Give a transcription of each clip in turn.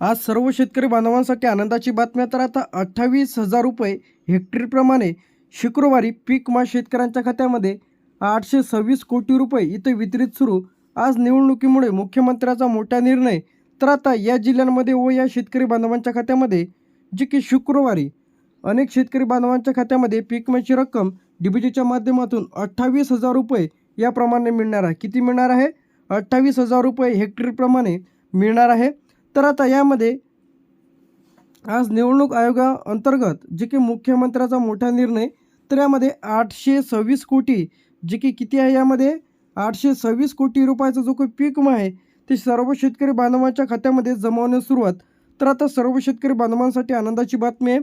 आज सर्व शेतकरी बांधवांसाठी आनंदाची बातमी तर आता अठ्ठावीस हजार रुपये हेक्टरीप्रमाणे शुक्रवारी पीक विमा शेतकऱ्यांच्या खात्यामध्ये आठशे सव्वीस कोटी रुपये इथं वितरित सुरू. आज निवडणुकीमुळे मुख्यमंत्र्याचा मोठा निर्णय. तर आता या जिल्ह्यांमध्ये व या शेतकरी बांधवांच्या खात्यामध्ये जी की शुक्रवारी अनेक शेतकरी बांधवांच्या खात्यामध्ये पीक विम्याची रक्कम डीबीटीच्या माध्यमातून अठ्ठावीस हजार रुपये याप्रमाणे मिळणार आहे. किती मिळणार आहे? अठ्ठावीस हजार रुपये हेक्टरीप्रमाणे मिळणार आहे. तर आता यामध्ये आज निवडणूक आयोगाअंतर्गत जे की मुख्यमंत्र्याचा मोठा निर्णय तर यामध्ये आठशे सव्वीस कोटी जे की किती आहे यामध्ये? आठशे सव्वीस कोटी रुपयाचा जो काही पीक विमा आहे ते सर्व शेतकरी बांधवांच्या खात्यामध्ये जमवण्यास सुरुवात. तर आता सर्व शेतकरी बांधवांसाठी आनंदाची बातमी आहे.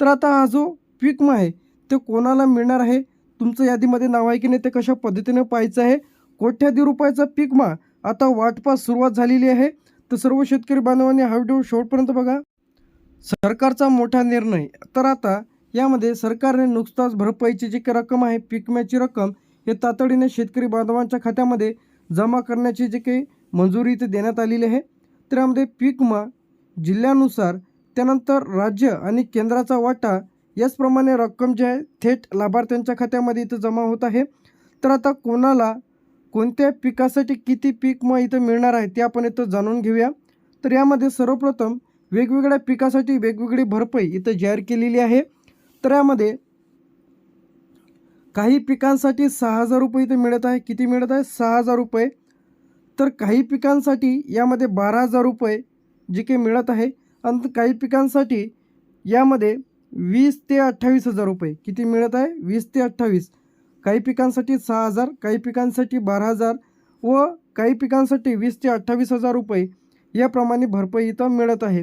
तर आता हा जो पीक विमा आहे ते कोणाला मिळणार आहे? तुमचं यादीमध्ये नाव आहे की नाही ते कशा पद्धतीने पाहायचं आहे? कोट्याधी रुपयाचा पीक विमा आता वाटपास सुरुवात झालेली आहे. तर सर्व शेतकरी बांधवांनी हा व्हिडिओ शेवटपर्यंत बघा. सरकारचा मोठा निर्णय. तर आता यामध्ये सरकारने नुकताच भरपाईची जी काही रक्कम आहे पीक विम्याची रक्कम हे तातडीने शेतकरी बांधवांच्या खात्यामध्ये जमा करण्याची जी काही मंजुरी इथे देण्यात आलेली आहे. तर यामध्ये पीक विमा जिल्ह्यानुसार त्यानंतर राज्य आणि केंद्राचा वाटा याचप्रमाणे रक्कम जी आहे थेट लाभार्थ्यांच्या खात्यामध्ये इथं जमा होत आहे. तर आता कोणाला कोणत्या पिकासाठी किती पीक मग इथं मिळणार आहे ते आपण इथं जाणून घेऊया. तर यामध्ये सर्वप्रथम वेगवेगळ्या पिकासाठी वेगवेगळी भरपाई इथं जाहीर केलेली आहे. तर यामध्ये काही पिकांसाठी सहा हजार रुपये इथे मिळत आहे. किती मिळत आहे? सहा हजार रुपये. तर काही पिकांसाठी यामध्ये बारा हजार रुपये जे काही मिळत आहे. आणि काही पिकांसाठी यामध्ये वीस ते अठ्ठावीस हजार रुपये किती मिळत आहे? वीस ते अठ्ठावीस. काही पिकांसाठी सहा हजार काही पिकांसाठी बारा हजार व काही पिकांसाठी वीस ते अठ्ठावीस हजार रुपये याप्रमाणे भरपाई इथं मिळत आहे.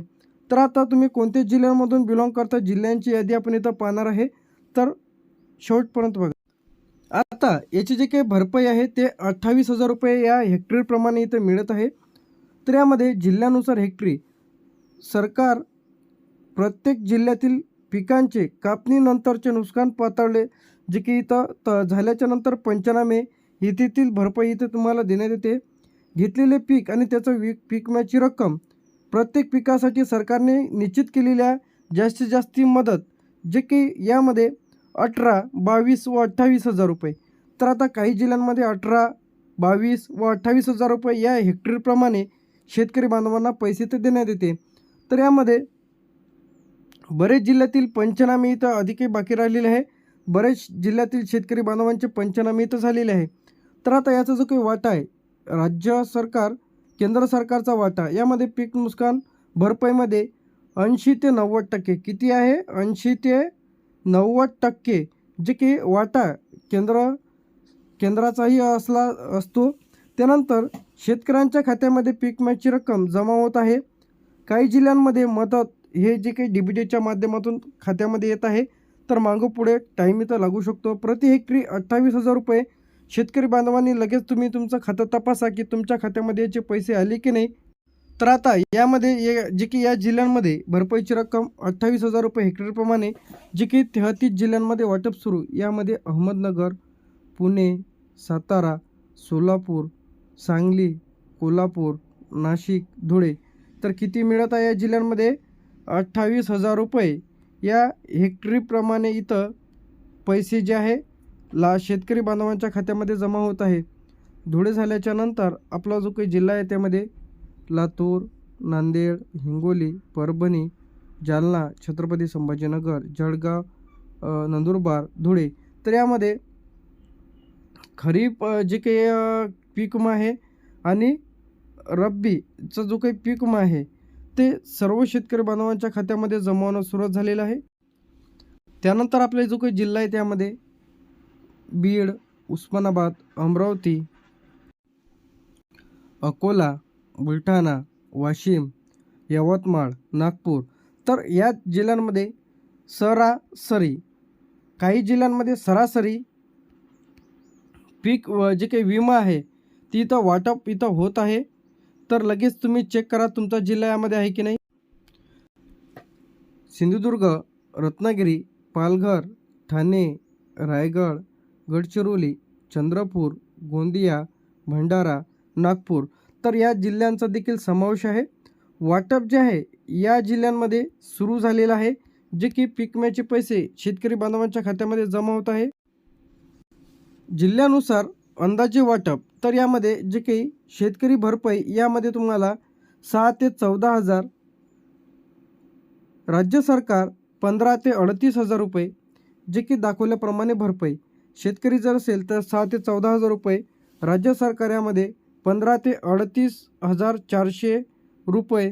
तर आता तुम्ही कोणत्या जिल्ह्यांमधून बिलॉंग करता जिल्ह्यांची यादी आपण इथं पाहणार आहे. तर शेवटपर्यंत बघा. आता याची जे काही भरपाई आहे ते अठ्ठावीस हजार रुपये या हेक्टरीप्रमाणे इथं मिळत आहे. तर यामध्ये जिल्ह्यानुसार हेक्टरी सरकार प्रत्येक जिल्ह्यातील पिकांचे कापणीनंतरचे नुकसान पातळले जे की इथं त झाल्याच्यानंतर पंचनामे येथेतील भरपाई इथे तुम्हाला देण्यात येते. घेतलेले पीक आणि त्याचं वी पीक विम्याची रक्कम प्रत्येक पिकासाठी सरकारने निश्चित केलेल्या जास्तीत जास्त मदत जे की यामध्ये अठरा बावीस व अठ्ठावीस हजार रुपये. तर आता काही जिल्ह्यांमध्ये अठरा बावीस व अठ्ठावीस हजार रुपये या हेक्टरीप्रमाणे शेतकरी बांधवांना पैसे तर देण्यात येते. तर यामध्ये बरेच जिल्ह्यातील पंचनामे इथं अधिकही बाकी राहिलेले आहे. बरेच जिल्ह्यातील शेतकरी बांधवांचे पंचनामे इथं झालेले आहे. तर आता याचा जो काही वाटा आहे राज्य सरकार केंद्र सरकारचा वाटा यामध्ये पीक नुकसान भरपाईमध्ये ऐंशी ते नव्वद टक्के किती आहे? ऐंशी ते नव्वद टक्के जे की वाटा केंद्र केंद्राचाही असला असतो त्यानंतर शेतकऱ्यांच्या खात्यामध्ये पीक विम्याची रक्कम जमा होत आहे. काही जिल्ह्यांमध्ये मदत हे जे काही डी बी टीच्या माध्यमातून खात्यामध्ये येत आहे. तर मागं पुढे टाईम इथं लागू शकतो. प्रति हेक्टरी अठ्ठावीस हजार रुपये. शेतकरी बांधवांनी लगेच तुम्ही तुमचं खातं तपासा की तुमच्या खात्यामध्ये याचे पैसे आले की नाही. तर आता यामध्ये या जे की या जिल्ह्यांमध्ये भरपाईची रक्कम अठ्ठावीस हजार रुपये हेक्टरप्रमाणे जे की तेहतीस जिल्ह्यांमध्ये वाटप सुरू. यामध्ये अहमदनगर पुणे सातारा सोलापूर सांगली कोल्हापूर नाशिक धुळे. तर किती मिळत आहे या जिल्ह्यांमध्ये? अठ्ठावीस हजार रुपये. या हेक्टरीप्रमाणे इथं पैसे जे आहे ला शेतकरी बांधवांच्या खात्यामध्ये जमा होत आहे. धुळे झाल्याच्यानंतर आपला जो काही जिल्हा आहे त्यामध्ये लातूर नांदेड हिंगोली परभणी जालना छत्रपती संभाजीनगर जळगाव नंदुरबार धुळे. तर यामध्ये खरीप जे काही पीक विमा आहे आणि रब्बीचा जो काही पीक विमा आहे ते सर्व शेतकरी बांधवांच्या खात्यामध्ये जमवणं सुरुवात झालेलं आहे. त्यानंतर आपला जो काही जिल्हा आहे त्यामध्ये बीड उस्मानाबाद अमरावती अकोला बुलढाणा वाशिम यवतमाळ नागपूर तर या जिल्ह्यांमध्ये सरासरी काही जिल्ह्यांमध्ये सरासरी पीक व जे काही विमा आहे ती इथं वाटप इथं होत आहे. तर लगेच तुम्ही चेक करा तुमचा जिल्हा यामध्ये आहे की नाही. सिंधुदुर्ग रत्नागिरी पालघर ठाणे रायगड गडचिरोली चंद्रपूर गोंदिया भंडारा नागपूर. तर या जिल्ह्यांचा देखील समावेश आहे. वाटप जे आहे या जिल्ह्यांमध्ये सुरू झालेलं आहे जे की पिकम्याचे पैसे शेतकरी बांधवांच्या खात्यामध्ये जमा होत आहे. जिल्ह्यानुसार अंदाजे वाटप तर यामध्ये जे काही शेतकरी भरपाई यामध्ये तुम्हाला सहा ते चौदा हजार राज्य सरकार पंधरा ते अडतीस हजार रुपये जे की दाखवल्याप्रमाणे भरपाई. शेतकरी जर असेल तर सहा ते चौदा हजार रुपये राज्य सरकार यामध्ये पंधरा ते अडतीस हजार चारशे रुपये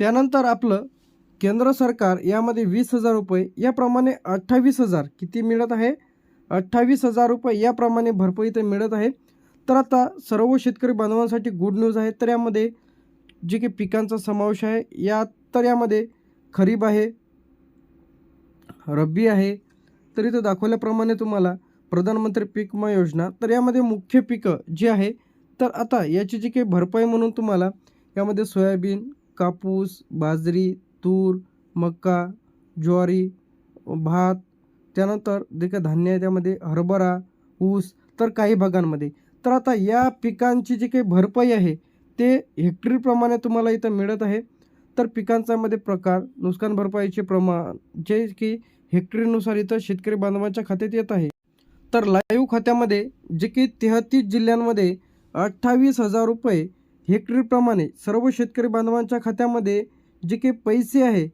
त्यानंतर आपलं केंद्र सरकार यामध्ये वीस हजार रुपये याप्रमाणे अठ्ठावीस हजार किती मिळत आहे? अठ्ठावीस हजार रुपये याप्रमाणे भरपाई इथे मिळत आहे. तर आता सर्व शेतकरी बांधवांसाठी गुड न्यूज आहे. तर यामध्ये जे काही पिकांचा समावेश आहे. या तर यामध्ये खरीप आहे रब्बी आहे. तर इथं दाखवल्याप्रमाणे तुम्हाला प्रधानमंत्री पीक विमा योजना. तर यामध्ये मुख्य पिकं जी आहे तर आता याची जी काही भरपाई म्हणून तुम्हाला यामध्ये सोयाबीन कापूस बाजरी तूर मका ज्वारी भात त्यानंतर जे काही धान्य आहे त्यामध्ये हरभरा ऊस तर काही भागांमध्ये. तर आता या पिकांची जी काही भरपाई आहे ते हेक्टरीप्रमाणे तुम्हाला इथं मिळत आहे. तर पिकांच्यामध्ये प्रकार नुकसान भरपाईचे प्रमाण जे की हेक्टरीनुसार इथं शेतकरी बांधवांच्या खात्यात येत आहे. तर लाईव्ह खात्यामध्ये जे की तेहतीस जिल्ह्यांमध्ये अठ्ठावीस हजार रुपये हेक्टरीप्रमाणे सर्व शेतकरी बांधवांच्या खात्यामध्ये जे काही पैसे आहे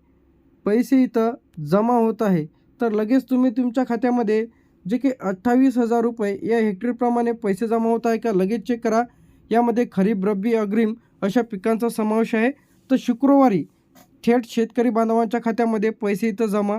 पैसे इथं जमा होत आहे तर लगेच तुम्ही तुमच्या खात्यामध्ये जे काही अठ्ठावीस हजार रुपये या हेक्टरीप्रमाणे पैसे जमा होत आहे का लगेच चेक करा. यामध्ये खरीप रब्बी अग्रिम अशा पिकांचा समावेश आहे. तर शुक्रवारी थेट शेतकरी बांधवांच्या खात्यामध्ये पैसे इथं जमा